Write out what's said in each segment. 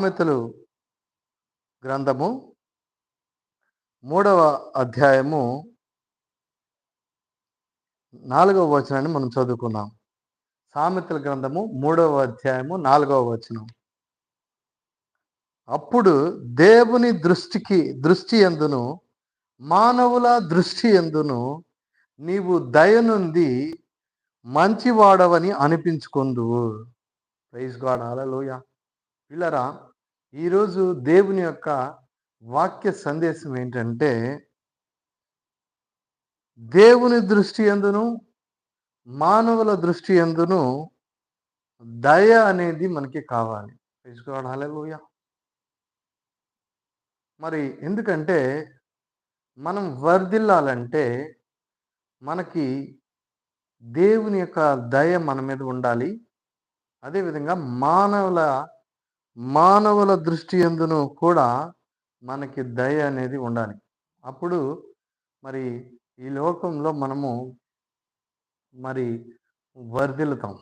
సామెతలు గ్రంథము మూడవ అధ్యాయము నాలుగవ వచనాన్ని మనం చదువుకుందాం సామెతల గ్రంథము మూడవ అధ్యాయము నాలుగవ వచనం. అప్పుడు దేవుని దృష్టికి దృష్టి ఎందును? మానవుల దృష్టి ఎందును? నీవు దయ నుండి మంచివాడవని అనిపించుకుందువు. ప్రైజ్ గాడ్ అలలోయ పిల్లరా ఈరోజు దేవుని యొక్క వాక్య సందేశం ఏంటంటే దేవుని దృష్టి ఎందును మానవుల దృష్టి ఎందును దయ అనేది మనకి కావాలి. ప్రైజ్ మరి ఎందుకంటే మనం వర్ధిల్లాలంటే మనకి దేవుని యొక్క దయ మన మీద ఉండాలి. అదేవిధంగా మానవుల మానవుల దృష్టి ఎందును కూడా మనకి దయ అనేది ఉండాలి. అప్పుడు మరి ఈ లోకంలో మనము మరి వర్ధిల్లుతాం.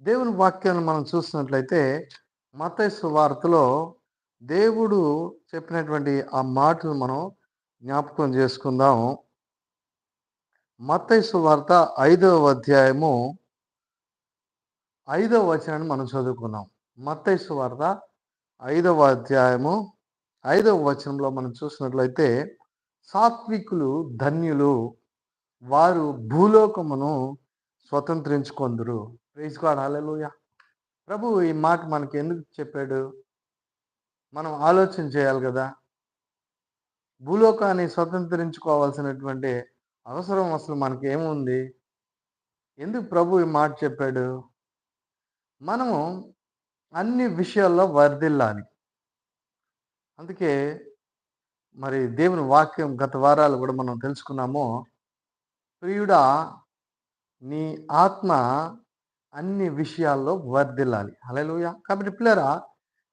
దేవుని వాక్యాన్ని మనం చూసినట్లయితే మతైసు వార్తలో దేవుడు చెప్పినటువంటి ఆ మాటలు మనం జ్ఞాపకం చేసుకుందాం. మత్తైసు వార్త ఐదవ అధ్యాయము ఐదవ వచనాన్ని మనం చదువుకున్నాం మత్తైసు వార్త ఐదవ అధ్యాయము ఐదవ వచనంలో మనం చూసినట్లయితే సాత్వికులు ధన్యులు వారు భూలోకమును స్వతంత్రించుకొందురు. ప్రైజ్ గాడ్ ప్రభు ఈ మాట మనకి ఎందుకు చెప్పాడు? మనం ఆలోచన చేయాలి కదా. భూలోకాన్ని స్వతంత్రించుకోవాల్సినటువంటి అవసరం అసలు మనకి ఏముంది? ఎందుకు ప్రభు ఈ మాట చెప్పాడు? మనము అన్ని విషయాల్లో వర్ధిల్లాలి. అందుకే మరి దేవుని వాక్యం గత వారాలు కూడా మనం తెలుసుకున్నాము. ప్రియుడా నీ ఆత్మ అన్ని విషయాల్లో వర్ధిల్లాలి. హల్లెలూయా. కాబట్టి పిల్లరా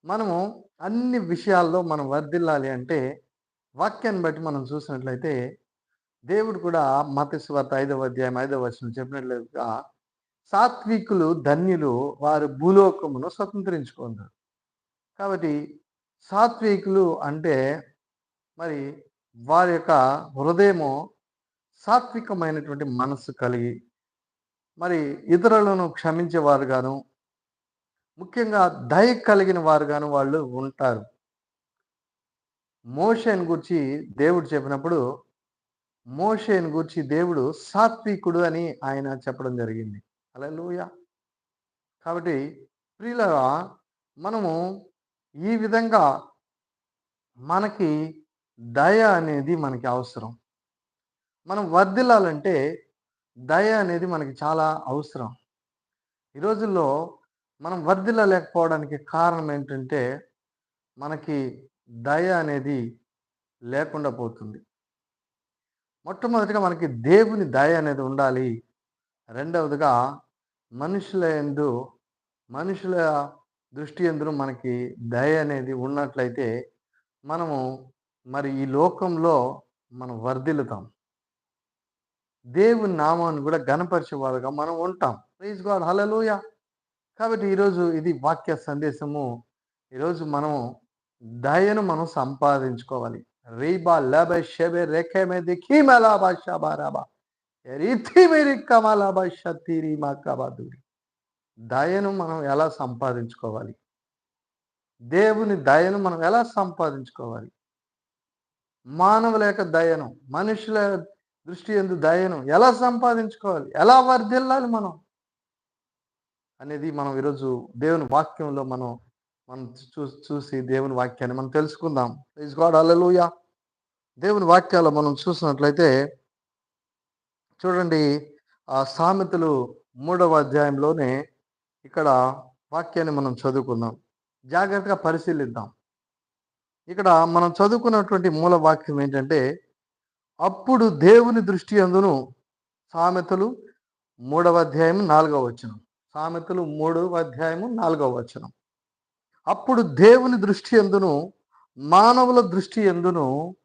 మనము అన్ని విషయాల్లో మనం వర్ధిల్లాలి అంటే వాక్యాన్ని బట్టి మనం చూసినట్లయితే దేవుడు కూడా మతస్వార్త ఐదవ అధ్యాయం ఐదవ వచనం చెప్పినట్లుగా సాత్వికులు ధన్యులు వారు భూలోకమును స్వతంత్రించుకుంటారు కాబట్టి సాత్వికులు అంటే మరి వారి యొక్క హృదయము సాత్వికమైనటువంటి మనస్సు కలిగి మరి ఇతరులను క్షమించేవారు గాను ముఖ్యంగా దయ కలిగిన వారు గాను వాళ్ళు ఉంటారు. మోషని గురించి దేవుడు చెప్పినప్పుడు మోషేని గురించి దేవుడు సాత్వికుడు అని ఆయన చెప్పడం జరిగింది. అలా కాబట్టి ప్రియుల మనము ఈ విధంగా మనకి దయ అనేది మనకి అవసరం. మనం వర్ధిల్లాలంటే దయ అనేది మనకి చాలా అవసరం. ఈ రోజుల్లో మనం వర్ధిల్లలేకపోవడానికి కారణం ఏంటంటే మనకి దయ అనేది లేకుండా పోతుంది. మొట్టమొదటిగా మనకి దేవుని దయ అనేది ఉండాలి. రెండవదిగా మనుషుల ఎందు మనుషుల దృష్టి ఎందును మనకి దయ అనేది ఉన్నట్లయితే మనము మరి ఈ లోకంలో మనం వర్ధిల్లుతాం. దేవుని నామాన్ని కూడా గణపరిచేవారుగా మనం ఉంటాం. ప్లీజ్ గాడ్ హలలోయ కాబట్టి ఈరోజు ఇది వాక్య సందేశము. ఈరోజు మనము దయను మనం సంపాదించుకోవాలి. రీబా లబ షబె రేఖే మే దిఖీ మలాబా షబారాబా రీతి మా దయను మనం ఎలా సంపాదించుకోవాలి? దేవుని దయను మనం ఎలా సంపాదించుకోవాలి? మానవుల యొక్క దయను మనుషుల దృష్టి ఎందు దయను ఎలా సంపాదించుకోవాలి? ఎలా వర్ధిల్లాలి మనం? అనేది మనం ఈరోజు దేవుని వాక్యంలో మనం మనం చూ చూసి దేవుని వాక్యాన్ని మనం తెలుసుకుందాం. ఇస్ గాడ్ అల్లెలుయా దేవుని వాక్యాలు మనం చూసినట్లయితే చూడండి ఆ సామెతలు మూడవ అధ్యాయంలోనే ఇక్కడ వాక్యాన్ని మనం చదువుకుందాం. జాగ్రత్తగా పరిశీలిద్దాం. ఇక్కడ మనం చదువుకున్నటువంటి మూల వాక్యం ఏంటంటే అప్పుడు దేవుని దృష్టి అందును సామెతలు మూడవ అధ్యాయం నాలుగవ వచనం. సామెతలు మూడవ అధ్యాయము నాలుగవ వచనం. అప్పుడు దేవుని దృష్టి ఎందును మానవుల దృష్టి ఎందును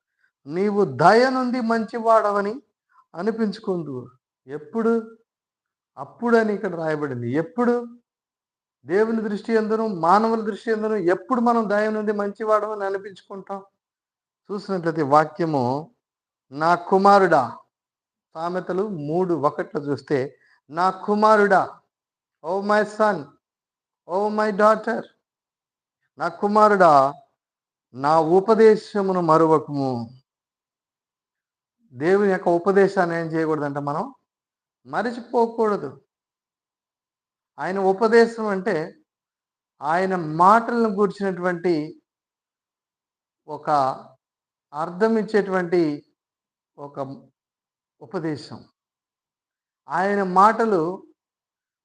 నీవు దయ నుండి మంచివాడవని అనిపించుకుందు ఎప్పుడు? అప్పుడు అని ఇక్కడ రాయబడింది. ఎప్పుడు? దేవుని దృష్టి ఎందును? మానవుల దృష్టి ఎందును? ఎప్పుడు మనం దయ నుండి మంచివాడమని అనిపించుకుంటాం? చూసినట్లయితే వాక్యము నా కుమారుడా సామెతలు మూడు ఒకట్లో చూస్తే నా కుమారుడా O my son O my daughter నా కుమారుడా నా ఉపదేశమును మరువకము. దేవుని యొక్క ఉపదేశాన్ని ఏం చేయకూడదంటే మనం మరిచిపోకూడదు. ఆయన ఉపదేశం అంటే ఆయన మాటలను గూర్చినటువంటి ఒక అర్థం ఇచ్చేటువంటి ఒక ఉపదేశం. ఆయన మాటలు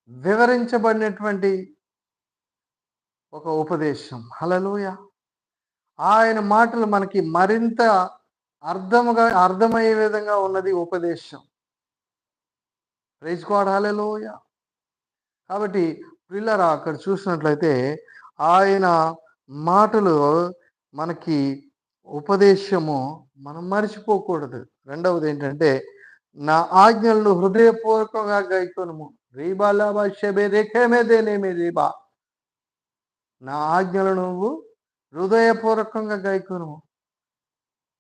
వివరించబడినటువంటి ఒక ఉపదేశం. హలలోయ ఆయన మాటలు మనకి మరింత అర్థముగా అర్థమయ్యే విధంగా ఉన్నది ఉపదేశం. ప్రైజ్ హలలోయ కాబట్టి పిల్లరా అక్కడ చూసినట్లయితే ఆయన మాటలు మనకి ఉపదేశము మనం మర్చిపోకూడదు. రెండవది ఏంటంటే నా ఆజ్ఞలను హృదయపూర్వకంగా గైకొనము. రీబాలాబా షబే రేఖేమేదేనేమి రీబా. నా ఆజ్ఞలను నువ్వు హృదయపూర్వకంగా గైకొనము.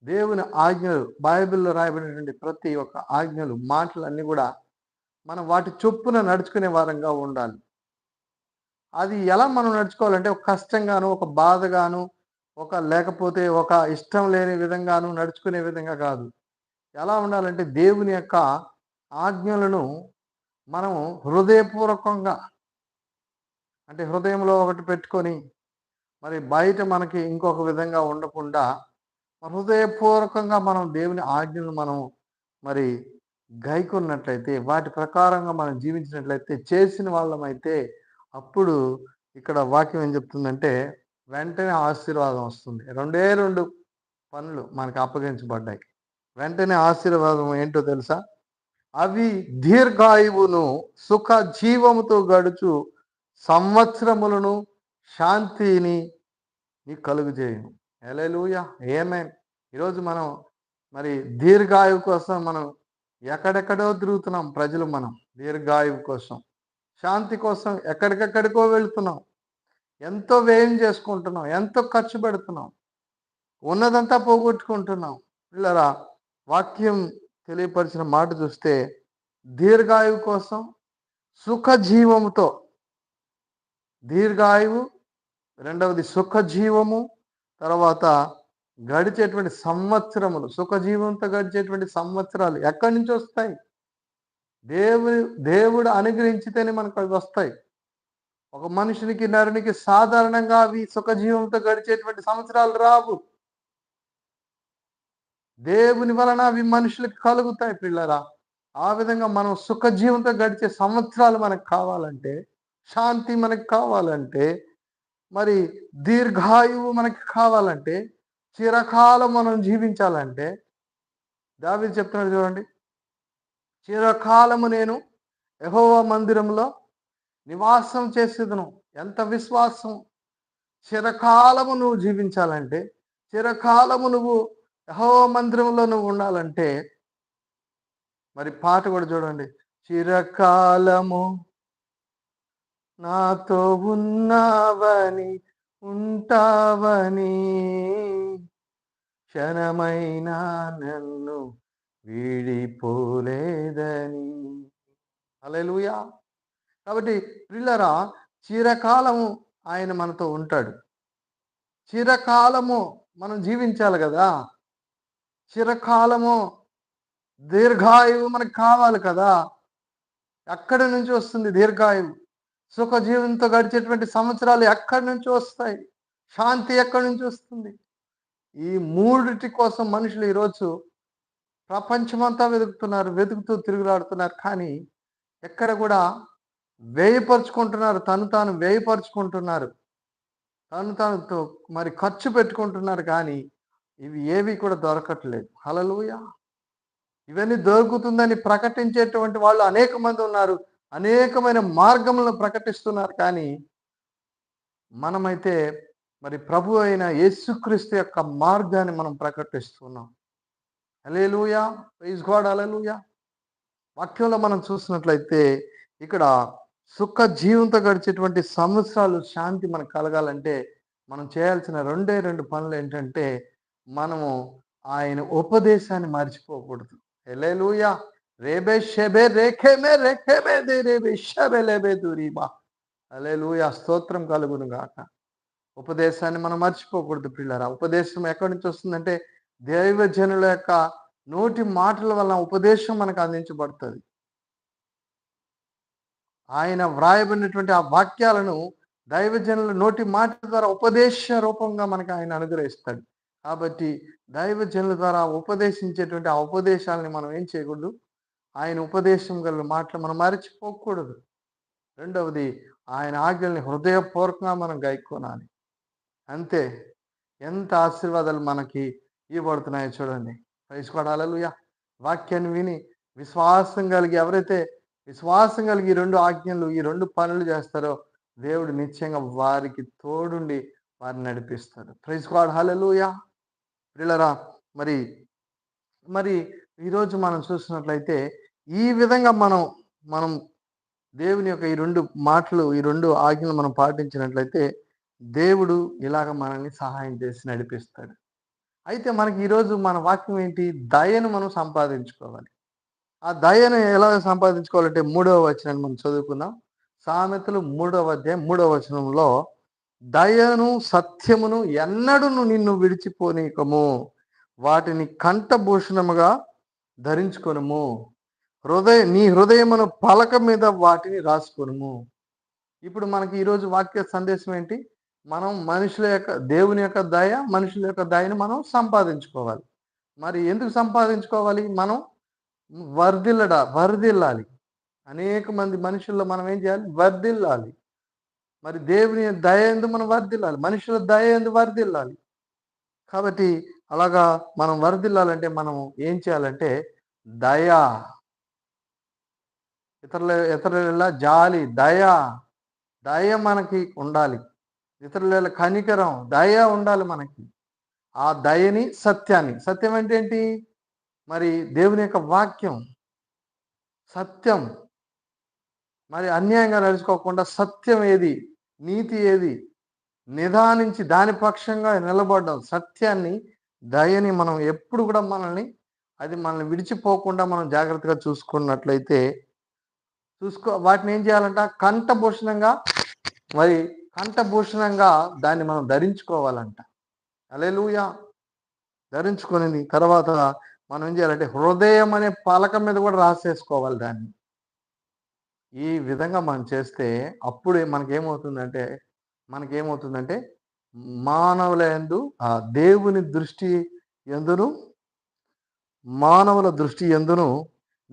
దేవుని ఆజ్ఞలు బైబిల్లో రాయబడినటువంటి ప్రతి ఒక్క ఆజ్ఞలు మాటలన్నీ కూడా మనం వాటి చొప్పున నడుచుకునే వారంగా ఉండాలి. అది ఎలా మనం నడుచుకోవాలంటే ఒక కష్టంగాను ఒక బాధగాను ఒక లేకపోతే ఒక ఇష్టం లేని విధంగాను నడుచుకునే విధంగా కాదు. ఎలా ఉండాలంటే దేవుని యొక్క ఆజ్ఞలను మనం హృదయపూర్వకంగా అంటే హృదయంలో ఒకటి పెట్టుకొని మరి బయట మనకి ఇంకొక విధంగా ఉండకుండా హృదయపూర్వకంగా మనం దేవుని ఆజ్ఞను మనం మరి గైకున్నట్లయితే వాటి ప్రకారంగా మనం జీవించినట్లయితే చేసిన వాళ్ళమైతే అప్పుడు ఇక్కడ వాక్యం ఏం చెప్తుందంటే వెంటనే ఆశీర్వాదం వస్తుంది. రెండే రెండు పనులు మనకు అప్పగించబడ్డాయి. వెంటనే ఆశీర్వాదం ఏంటో తెలుసా? అవి దీర్ఘాయువును సుఖ జీవముతో గడుచు సంవత్సరములను శాంతిని నీ కలుగు చేయను ఎలెలుయ ఏమే? ఈరోజు మనం మరి దీర్ఘాయువు కోసం మనం ఎక్కడెక్కడో తిరుగుతున్నాం ప్రజలు మనం దీర్ఘాయువు కోసం. శాంతి కోసం ఎక్కడికెక్కడికో వెళుతున్నాం. ఎంతో వ్యయం చేసుకుంటున్నాం ఎంతో ఖర్చు పెడుతున్నాం. ఉన్నదంతా పోగొట్టుకుంటున్నాం. పిల్లరా వాక్యం తెలియపరిచిన మాట చూస్తే దీర్ఘాయువు కోసం సుఖ జీవముతో దీర్ఘాయువు రెండవది సుఖజీవము తర్వాత గడిచేటువంటి సంవత్సరములు సుఖజీవంతో గడిచేటువంటి సంవత్సరాలు ఎక్కడి నుంచి వస్తాయి? దేవుని దేవుడు అనుగ్రహించితేనే మనకు అవి వస్తాయి. ఒక మనుషునికి నరునికి సాధారణంగా అవి సుఖజీవంతో గడిచేటువంటి సంవత్సరాలు రావు. దేవుని వలన అవి మనుషులకు కలుగుతాయి పిల్లరా. ఆ విధంగా మనం సుఖజీవంతో గడిచే సంవత్సరాలు మనకు కావాలంటే శాంతి మనకు కావాలంటే మరి దీర్ఘాయువు మనకి కావాలంటే చిరకాలం మనం జీవించాలంటే దావి చెప్తున్నాడు చూడండి. చిరకాలము నేను యహోవ మందిరంలో నివాసం చేసేదను. ఎంత విశ్వాసం! చిరకాలము నువ్వు జీవించాలంటే చిరకాలము నువ్వు యహోవ మందిరంలో నువ్వు ఉండాలంటే మరి పాట కూడా చూడండి. చిరకాలము నాతో ఉన్నావని ఉంటావని క్షణమైనా నన్ను వీడిపోలేదని. అలెలుయా కాబట్టి పిల్లరా చిరకాలము ఆయన మనతో ఉంటాడు. చిరకాలము మనం జీవించాలి కదా. చిరకాలము దీర్ఘాయువు మనకు కావాలి కదా. ఎక్కడి నుంచి వస్తుంది దీర్ఘాయువు? సుఖ జీవంతో గడిచేటువంటి సంవత్సరాలు ఎక్కడి నుంచి వస్తాయి? శాంతి ఎక్కడి నుంచి వస్తుంది? ఈ మూడిటి కోసం మనుషులు ఈరోజు ప్రపంచమంతా వెతుకుతున్నారు వెతుకుతూ తిరుగులాడుతున్నారు. కానీ ఎక్కడ కూడా వేయపరుచుకుంటున్నారు తను తాను వేయపరుచుకుంటున్నారు తను తానుతో మరి ఖర్చు పెట్టుకుంటున్నారు కానీ ఇవి ఏవి కూడా దొరకట్లేదు. హలలుయ ఇవన్నీ దొరుకుతుందని ప్రకటించేటువంటి వాళ్ళు అనేక మంది ఉన్నారు. అనేకమైన మార్గములను ప్రకటిస్తున్నారు. కానీ మనమైతే మరి ప్రభు అయిన యేసుక్రీస్తు యొక్క మార్గాన్ని మనం ప్రకటిస్తున్నాం. అలేలుయా ప్రైజ్ గాడ్ అలలుయా వాక్యంలో మనం చూసినట్లయితే ఇక్కడ సుఖ జీవంతో గడిచేటువంటి సంవత్సరాలు శాంతి మనకు కలగాలంటే మనం చేయాల్సిన రెండే రెండు పనులు ఏంటంటే మనము ఆయన ఉపదేశాన్ని మర్చిపోకూడదు. ఎలేలుయా రేబే షెబే రేఖేమే రేఖేమే దే రేబే షబే లేబే అలే లూయ స్తోత్రం కలుగును గాక. ఉపదేశాన్ని మనం మర్చిపోకూడదు పిల్లరా ఉపదేశం ఎక్కడి నుంచి వస్తుందంటే దైవజనుల యొక్క నోటి మాటల వల్ల ఉపదేశం మనకు అందించబడుతుంది. ఆయన వ్రాయబడినటువంటి ఆ వాక్యాలను దైవజనుల నోటి మాట ద్వారా ఉపదేశ రూపంగా మనకు ఆయన అనుగ్రహిస్తాడు. కాబట్టి దైవజనుల ద్వారా ఉపదేశించేటువంటి ఆ ఉపదేశాలని మనం ఏం చేయకూడదు? ఆయన ఉపదేశం గల మాటలు మనం మరచిపోకూడదు. రెండవది ఆయన ఆజ్ఞల్ని హృదయపూర్వకంగా మనం గైకోనాలి. అంతే. ఎంత ఆశీర్వాదాలు మనకి ఇవ్వబడుతున్నాయో చూడండి. పైసుకోవడాలలుయా వాక్యాన్ని విని విశ్వాసం కలిగి ఎవరైతే విశ్వాసం కలిగి ఈ రెండు ఆజ్ఞలు ఈ రెండు పనులు చేస్తారో దేవుడు నిత్యంగా వారికి తోడుండి వారిని నడిపిస్తాడు. ప్రైజ్ హలలుయా పిల్లరా మరి మరి ఈరోజు మనం చూసినట్లయితే ఈ విధంగా మనం మనం దేవుని యొక్క ఈ రెండు మాటలు ఈ రెండు ఆజ్ఞలు మనం పాటించినట్లయితే దేవుడు ఇలాగ మనల్ని సహాయం చేసి నడిపిస్తాడు. అయితే మనకి ఈరోజు మన వాక్యం ఏంటి? దయను మనం సంపాదించుకోవాలి. ఆ దయను ఎలా సంపాదించుకోవాలంటే మూడవ వచనాన్ని మనం చదువుకుందాం. సామెతలు మూడవ అధ్యాయం మూడవ వచనంలో దయను సత్యమును ఎన్నడును నిన్ను విడిచిపోనీకము వాటిని కంఠభూషణముగా ధరించుకొనము. హృదయ నీ హృదయమును పలక మీద వాటిని రాసుకొనుము. ఇప్పుడు మనకి ఈరోజు వాక్య సందేశం ఏంటి? మనం మనుషుల యొక్క దేవుని యొక్క దయ మనుషుల యొక్క దయని మనం సంపాదించుకోవాలి. మరి ఎందుకు సంపాదించుకోవాలి? మనం వర్ధిల్లడ వర్ధిల్లాలి. అనేక మంది మనుషుల్లో మనం ఏం చేయాలి? వర్ధిల్లాలి. మరి దేవుని దయ ఎందు మనం వర్ధిల్లాలి. మనుషుల దయ ఎందు వర్ధిల్లాలి. కాబట్టి అలాగా మనం వర్ధిల్లాలంటే మనం ఏం చేయాలంటే దయ ఇతరుల ఇతరుల జాలి దయ దయ మనకి ఉండాలి. ఇతరుల కనికరం దయ ఉండాలి మనకి. ఆ దయని సత్యాన్ని. సత్యం అంటే ఏంటి మరి దేవుని యొక్క వాక్యం. సత్యం. మరి అన్యాయంగా నడుచుకోకుండా సత్యం ఏది? నీతి ఏది? నిదానించి దాని పక్షంగా నిలబడడం. సత్యాన్ని దయని మనం ఎప్పుడు కూడా మనల్ని అది మనల్ని విడిచిపోకుండా మనం జాగ్రత్తగా చూసుకున్నట్లయితే చూసుకో వాటిని ఏం చేయాలంట? కంఠభూషణంగా మరి కంఠభూషణంగా దాన్ని మనం ధరించుకోవాలంట. అలెలుయా ధరించుకొని తర్వాత మనం ఏం చేయాలంటే హృదయం అనే పలక మీద కూడా రాసేసుకోవాలి దాన్ని. ఈ విధంగా మనం చేస్తే అప్పుడే మనకేమవుతుందంటే మనకేమవుతుందంటే మానవుల ఎందు ఆ దేవుని దృష్టి ఎందును మానవుల దృష్టి ఎందును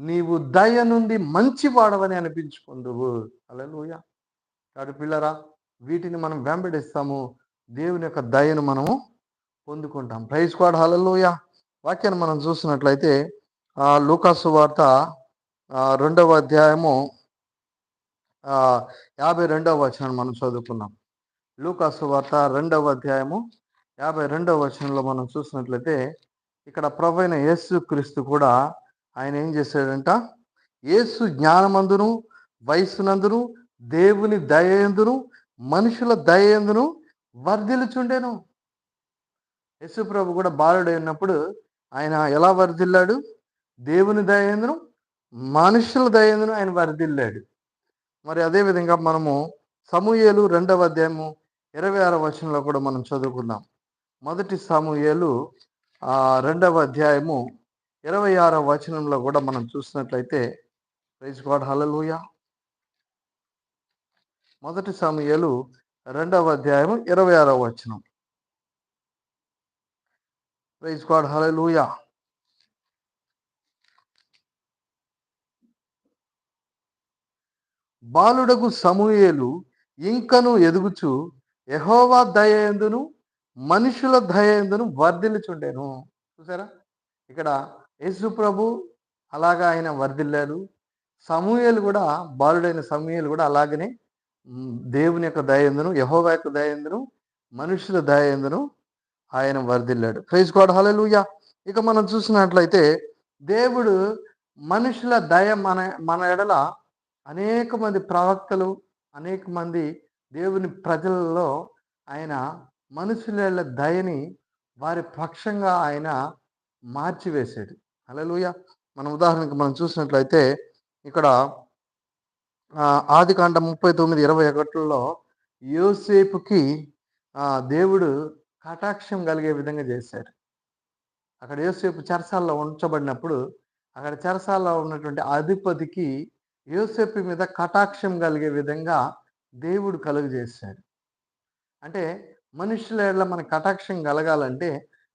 నీవు దయ నుండి మంచి వాడవని అనిపించుకుందువు. అలలుయ కాడు పిల్లరా వీటిని మనం వెంబడిస్తాము. దేవుని యొక్క దయను మనము పొందుకుంటాం. ప్రైజ్ కాడ్ హలలుయ వాక్యాన్ని మనం చూసినట్లయితే ఆ లూకాసు వార్త రెండవ అధ్యాయము యాభై రెండవ వచనం మనం చదువుకున్నాం లూకాసు వార్త రెండవ అధ్యాయము యాభై రెండవ వచనంలో మనం చూసినట్లయితే ఇక్కడ ప్రభైన యేసు క్రీస్తు కూడా ఆయన ఏం చేశాడంట? యేసు జ్ఞానమందును వయస్సునందును దేవుని దయందును మనుషుల దయందును వర్ధిల్చుండేను యశుప్రభు కూడా బాలుడై ఉన్నప్పుడు ఆయన ఎలా వర్ధిల్లాడు? దేవుని దయందును మనుషుల దయందును ఆయన వర్ధిల్లాడు. మరి అదేవిధంగా మనము సమూహేలు రెండవ అధ్యాయము ఇరవై ఆరో వచనంలో కూడా మనం చదువుకుందాం. మొదటి సమూహేలు రెండవ అధ్యాయము ఇరవై ఆరో వచనంలో కూడా మనం చూసినట్లయితే ప్రైజ్ గాడ్ హలలుయ మొదటి సమయాలు రెండవ అధ్యాయము ఇరవై ఆరో వచనం. ప్రైజ్ గాడ్ హలలుయా బాలుడకు సమూయేలు ఇంకను ఎదుగుచు యహోవా దయందును మనుషుల దయందును వర్ధిల్చుండేను చూసారా? ఇక్కడ యేసు ప్రభు అలాగా ఆయన వర్ధిల్లారు సమూహలు కూడా బాలుడైన సమూహలు కూడా అలాగనే దేవుని యొక్క దయందును యహోవా యొక్క దయందును మనుషుల దయందును ఆయన వర్ధిల్లాడు. ప్రైజ్ గాడ్ హలలుయ ఇక మనం చూసినట్లయితే దేవుడు మనుషుల దయ మన మన ఎడల అనేక మంది ప్రవక్తలు అనేక మంది దేవుని ప్రజలలో ఆయన మనుషుల దయని వారి పక్షంగా ఆయన మార్చివేశాడు. అలలుయ మన ఉదాహరణకు మనం చూసినట్లయితే ఇక్కడ ఆది కాండ ముప్పై తొమ్మిది ఇరవై ఒకటిలో యోసేపుకి దేవుడు కటాక్షం కలిగే విధంగా చేశారు. అక్కడ యోసేపు చెరసాల్లో ఉంచబడినప్పుడు అక్కడ చెరసాల్లో ఉన్నటువంటి అధిపతికి యోసేపు మీద కటాక్షం కలిగే విధంగా దేవుడు కలుగజేశాడు. అంటే మనుషుల మన కటాక్షం కలగాలంటే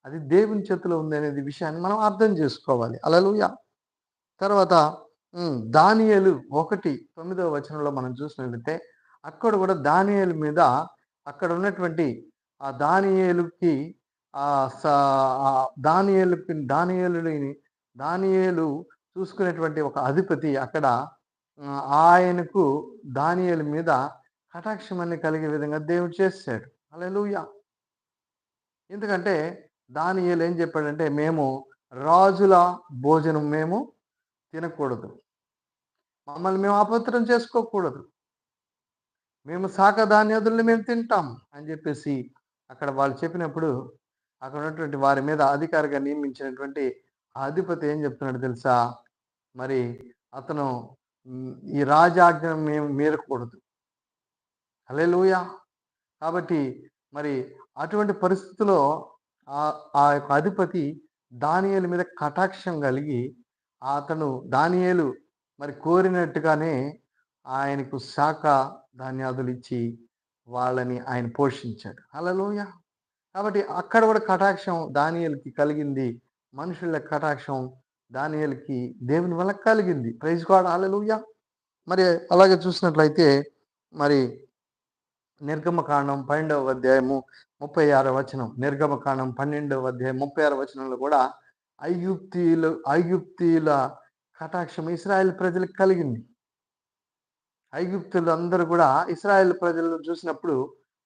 అది దేవుని చేతిలో ఉంది అనేది విషయాన్ని మనం అర్థం చేసుకోవాలి. అలలుయ తర్వాత దానియలు ఒకటి తొమ్మిదవ వచనంలో మనం చూసినట్లయితే అక్కడ కూడా దానియల మీద అక్కడ ఉన్నటువంటి ఆ దానియేలుకి ఆ దానియేలుకి దానియేలుని దానియేలు చూసుకునేటువంటి ఒక అధిపతి అక్కడ ఆయనకు దానియల మీద కటాక్షం అన్ని కలిగే విధంగా దేవుడు చేశాడు అలా ఎందుకంటే దానియలు ఏం చెప్పాడంటే మేము రాజుల భోజనం మేము తినకూడదు. మమ్మల్ని మేము అపవిత్రం చేసుకోకూడదు. మేము శాఖ ధాన్యాదుల్ని మేము తింటాం అని చెప్పేసి అక్కడ వాళ్ళు చెప్పినప్పుడు అక్కడ ఉన్నటువంటి వారి మీద అధికారిగా నియమించినటువంటి అధిపతి ఏం చెప్తున్నాడు తెలుసా? మరి అతను ఈ రాజాజ్ఞ మేము మీరకూడదు. అలే కాబట్టి మరి అటువంటి పరిస్థితిలో ఆ యొక్క అధిపతి దానియేలు మీద కటాక్షం కలిగి అతను దానియేలు మరి కోరినట్టుగానే ఆయనకు శాఖ ధాన్యాదులు ఇచ్చి వాళ్ళని ఆయన పోషించాడు. అలలోయ కాబట్టి అక్కడ కూడా కటాక్షం దానియలకి కలిగింది. మనుషుల కటాక్షం దానియలకి దేవుని వల్ల కలిగింది. ప్రైజ్ గాడ్ అలలోయ మరి అలాగే చూసినట్లయితే మరి నిర్గమకాండం పన్నెండవ అధ్యాయము ముప్పై ఆరో వచనం నిర్గమకాండం పన్నెండవ అధ్యాయం ముప్పై ఆరో వచనంలో కూడా ఐగుప్తీలు ఐగుప్తీల కటాక్షం ఇస్రాయల్ ప్రజలకు కలిగింది. ఐగుప్తులు అందరూ కూడా ఇస్రాయల్ ప్రజలను చూసినప్పుడు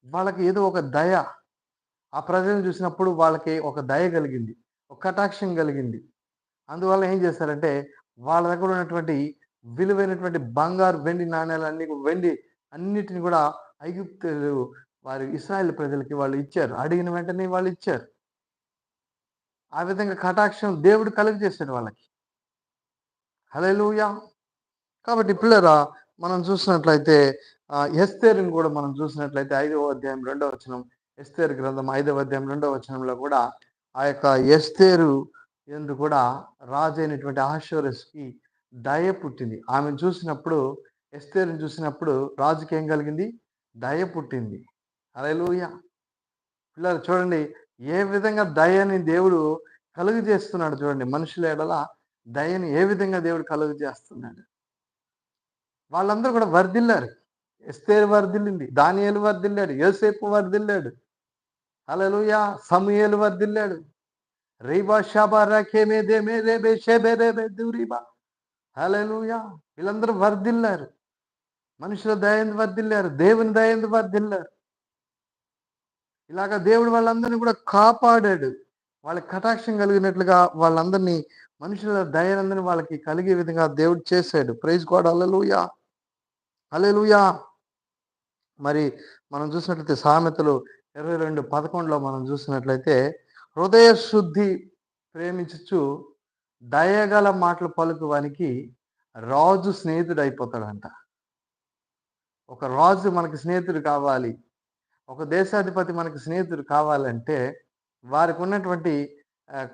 వాళ్ళకి ఏదో ఒక దయ ఆ ప్రజలను చూసినప్పుడు వాళ్ళకి ఒక దయ కలిగింది ఒక కటాక్షం కలిగింది. అందువల్ల ఏం చేస్తారంటే వాళ్ళ దగ్గర ఉన్నటువంటి విలువైనటువంటి బంగారు వెండి నాణ్యాలన్నీ వెండి అన్నిటిని కూడా ఐగుప్తులు వారి ఇస్రాయల్ ప్రజలకి వాళ్ళు ఇచ్చారు. అడిగిన వెంటనే వాళ్ళు ఇచ్చారు. ఆ విధంగా కటాక్షం దేవుడు కలుగు చేశాడు వాళ్ళకి. హలో కాబట్టి పిల్లరా మనం చూసినట్లయితే ఎస్తేరుని కూడా మనం చూసినట్లయితే ఐదవ అధ్యాయం రెండవ వచనం ఎస్తేరు గ్రంథం ఐదవ అధ్యాయం రెండవ వచనంలో కూడా ఆ యొక్క ఎస్తేరు ఎందు కూడా రాజు అయినటువంటి ఆశ్వర్యస్కి దయ పుట్టింది. ఆమెను చూసినప్పుడు ఎస్తేరుని చూసినప్పుడు రాజుకి ఏం కలిగింది? దయ పుట్టింది. అలెలుయ పిల్లలు చూడండి ఏ విధంగా దయని దేవుడు కలుగు చేస్తున్నాడు చూడండి మనుషుల ఎడల దయని ఏ విధంగా దేవుడు కలుగు చేస్తున్నాడు. వాళ్ళందరూ కూడా వర్ధిల్లారు. ఎస్తేరు వర్ధిల్లింది దానియలు వర్ధిల్లాడు యోసేపు వర్ధిల్లాడు. అలలుయా సమయలు వర్ధిల్లాడు. రీబా షాబా రఖేమే దేమే రేబే షేబే రేబే. దూరీబా హలలుయా వీళ్ళందరూ వర్ధిల్లారు. మనుషుల దయందు వర్ధిల్లారు? దేవుని దయందు వర్ధిల్లారు? ఇలాగ దేవుడు వాళ్ళందరినీ కూడా కాపాడాడు. వాళ్ళకి కటాక్షం కలిగినట్లుగా వాళ్ళందరినీ మనుషుల దయనందని వాళ్ళకి కలిగే విధంగా దేవుడు చేశాడు. ప్రైజ్ గాడ్ అల్లలుయా అలెలుయా మరి మనం చూసినట్లయితే సామెతలు ఇరవై రెండు పదకొండులో మనం చూసినట్లయితే హృదయ శుద్ధి ప్రేమించచ్చు దయగల మాటలు పలుకువానికి రాజు స్నేహితుడు అయిపోతాడంట ఒక రాజు మనకి స్నేహితుడు కావాలి. ఒక దేశాధిపతి మనకి స్నేహితుడు కావాలంటే వారికి ఉన్నటువంటి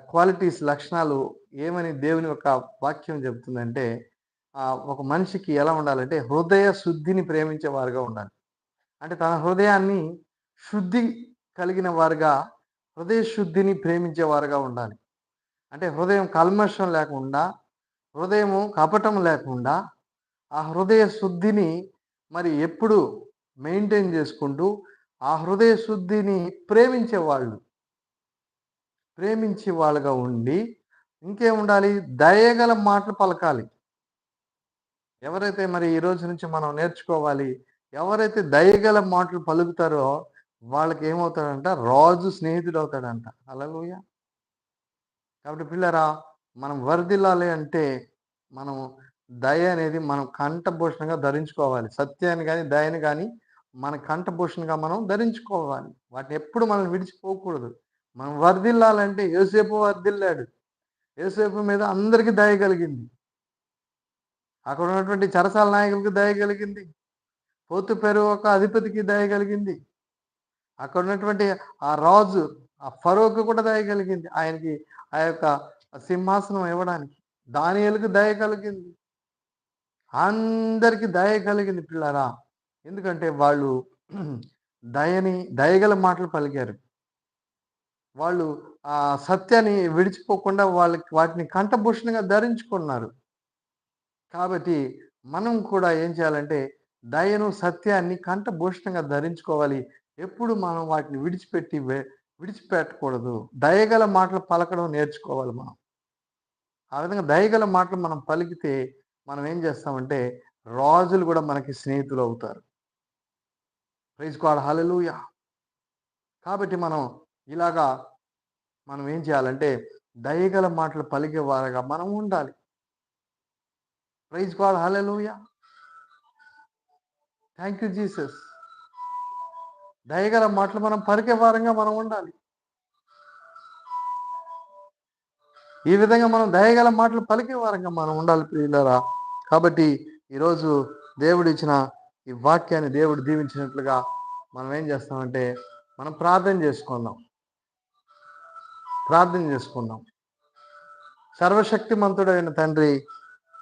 క్వాలిటీస్ లక్షణాలు ఏమని దేవుని యొక్క వాక్యం చెబుతుందంటే ఒక మనిషికి ఎలా ఉండాలంటే హృదయ శుద్ధిని ప్రేమించే వారుగా ఉండాలి. అంటే తన హృదయాన్ని శుద్ధి కలిగిన వారుగా హృదయ శుద్ధిని ప్రేమించేవారుగా ఉండాలి. అంటే హృదయం కల్మషం లేకుండా హృదయము కపటం లేకుండా ఆ హృదయ శుద్ధిని మరి ఎప్పుడు మెయింటైన్ చేసుకుంటూ ఆ హృదయ శుద్ధిని ప్రేమించే వాళ్ళు ప్రేమించే వాళ్ళుగా ఉండి ఇంకేం ఉండాలి? దయగల మాటలు పలకాలి. ఎవరైతే మరి ఈ రోజు నుంచి మనం నేర్చుకోవాలి ఎవరైతే దయగల మాటలు పలుకుతారో వాళ్ళకి ఏమవుతాడంట? రాజు స్నేహితుడు అవుతాడంట అలాగూయ కాబట్టి పిల్లరా మనం వరదిల్లాలి అంటే మనం దయ అనేది మనం కంఠభూషణంగా ధరించుకోవాలి. సత్యాన్ని కానీ దయని కానీ మన కంఠభూషణగా మనం ధరించుకోవాలి. వాటిని ఎప్పుడు మనం విడిచిపోకూడదు. మనం వర్ధిల్లాలంటే యోసేపు వర్ధిల్లాడు. యోసేపు మీద అందరికీ దయ కలిగింది. అక్కడ ఉన్నటువంటి చరసాల నాయకులకి దయ కలిగింది. పోతు పెరు ఒక అధిపతికి దయ కలిగింది. అక్కడ ఉన్నటువంటి ఆ రాజు ఆ ఫరోకి కూడా దయ కలిగింది. ఆయనకి ఆ యొక్క సింహాసనం ఇవ్వడానికి. దానియలకు దయ కలిగింది. అందరికీ దయ కలిగింది పిల్లరా. ఎందుకంటే వాళ్ళు దయని దయగల మాటలు పలికారు. వాళ్ళు ఆ సత్యాన్ని విడిచిపోకుండా వాళ్ళకి వాటిని కంఠభూషణంగా ధరించుకున్నారు. కాబట్టి మనం కూడా ఏం చేయాలంటే దయను సత్యాన్ని కంఠభూషణంగా ధరించుకోవాలి. ఎప్పుడు మనం వాటిని విడిచిపెట్టి విడిచిపెట్టకూడదు. దయగల మాటలు పలకడం నేర్చుకోవాలి మనం. ఆ విధంగా దయగల మాటలు మనం పలికితే మనం ఏం చేస్తామంటే రాజులు కూడా మనకి స్నేహితులు అవుతారు. ప్రైజ్ గాడ్ హల్లెలూయా కాబట్టి మనం ఇలాగా మనం ఏం చేయాలంటే దయగల మాటలు పలికే వారగా మనం ఉండాలి. Praise God hallelujah thank you Jesus దయగల మాటలు మనం పలికే వారంగా మనం ఉండాలి. ఈ విధంగా మనం దయగల మాటలు పలికే వారంగా మనం ఉండాలి ప్రియులరా. కాబట్టి ఈరోజు దేవుడు ఇచ్చిన ఈ వాక్యాన్ని దేవుడు దీవించినట్లుగా మనం ఏం చేస్తామంటే మనం ప్రార్థన చేసుకుందాం. ప్రార్థన చేసుకుందాం. సర్వశక్తిమంతుడైన తండ్రి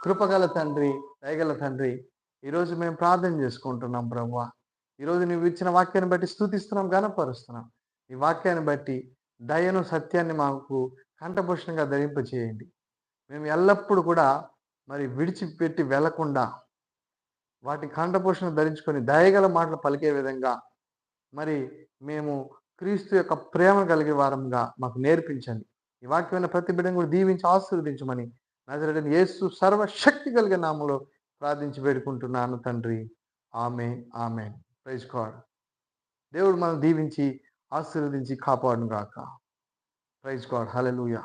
కృపగల తండ్రి దయగల తండ్రి ఈరోజు మేము ప్రార్థన చేసుకుంటున్నాం ప్రభు ఈరోజు నువ్వు ఇచ్చిన వాక్యాన్ని బట్టి స్థుతిస్తున్నాం గనపరుస్తున్నాం ఈ వాక్యాన్ని బట్టి దయను సత్యాన్ని మాకు కంఠభూషణంగా ధరింపచేయండి. మేము ఎల్లప్పుడూ కూడా మరి విడిచిపెట్టి వెళ్ళకుండా వాటి కంఠభూషణ ధరించుకొని దయగల మాటలు పలికే విధంగా మరి మేము క్రీస్తు యొక్క ప్రేమ కలిగే వారంగా మాకు నేర్పించండి. ఈ వాక్యమైన ప్రతి బిడ్డను కూడా దీవించి ఆశీర్వదించమని నజరడని యేసు సర్వశక్తి కలిగే నామలో ప్రార్థించి పెడుకుంటున్నాను తండ్రి. ఆమె ఆమె ప్రైజ్ గాడ్ దేవుడు మనం దీవించి ఆశీర్వదించి కాపాడును గాక. Praise God hallelujah